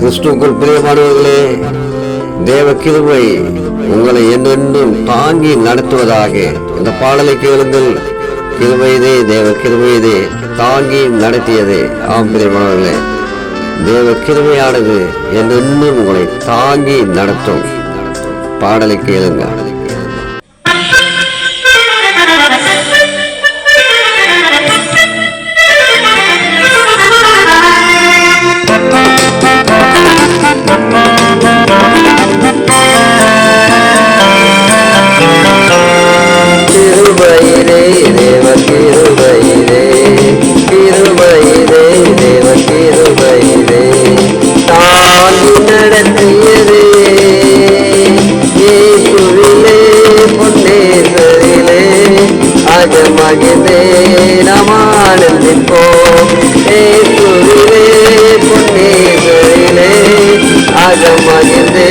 கிறிஸ்துக்குள் பிரியமானவர்களே தேவ கிருபை உங்களை என்னென்னும் தாங்கி நடத்துவதாக இந்த பாடலை கேளுங்கள். கிருபையதே தேவ கிருபையதே தாங்கி நடத்தியதே. ஆம் பிரியமானவர்களே தேவ கிருமையானது என்னென்னும் உங்களை தாங்கி நடத்தும். பாடலை கேளுங்கள். அகமகிதே நமானந்திப்போம் இயேசுவிலே பொன்னேசரிலே மகிழ்ந்தே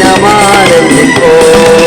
நாம் ஆனந்திப்போம்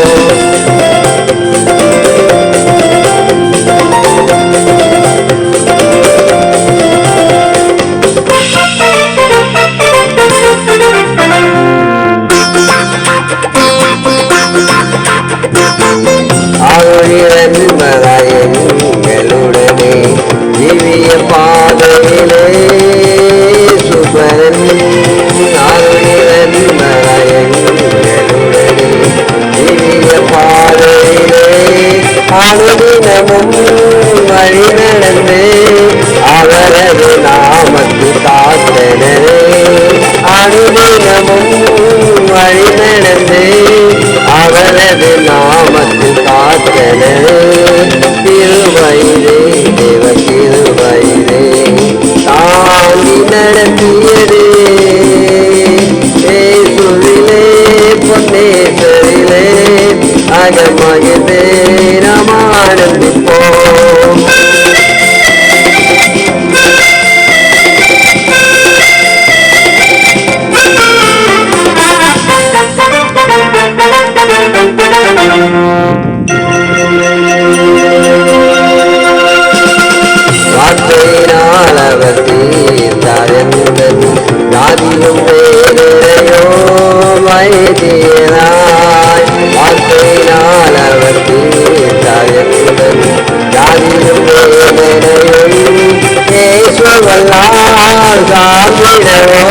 அனுதினமும் வழி நடந்து அவரது நாமத்து காத்தனரே அனுதினமும் வழி நடந்து அவரது நாமத்து காத்தனரே திருவயிலே தேவ திருவயிலே தாங்கி நடத்தியதே சார்ந்திடவோ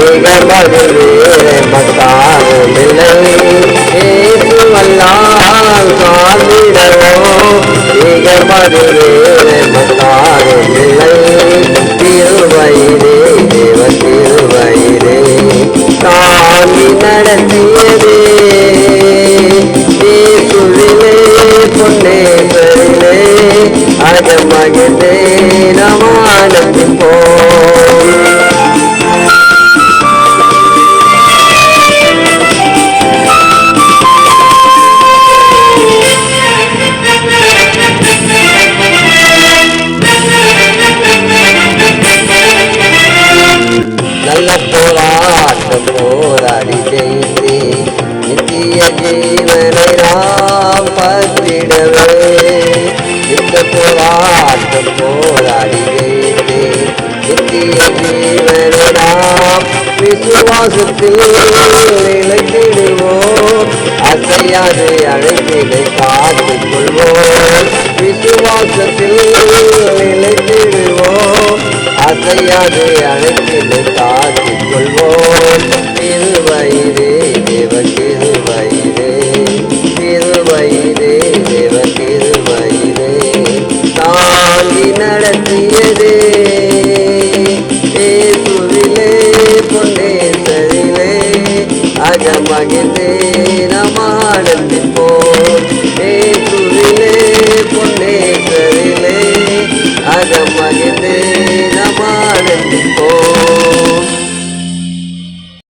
மிகமது வேலை மத்தாரும் இல்லை ஏசுவல்லால் சார்ந்திடவோ மிகமது வேலை மத்தாரும் இல்லை தேவ திருவயிலே தாங்கி நடத்தியதே ஜீவனை நாம் பத்திடவே இந்த போராட்டம் போராடி இந்திய ஜீவனை நாம் விசுவாசத்தில் நிலைத்திடுவோம். அசையாது அழைப்பினை காத்துக் கொள்வோம். விசுவாசத்தில் நிலைத்திடுவோம். அசையாது அழைப்பினை காத்துக் கொள்வோம். திருவயிரே தேவன் তোমাকে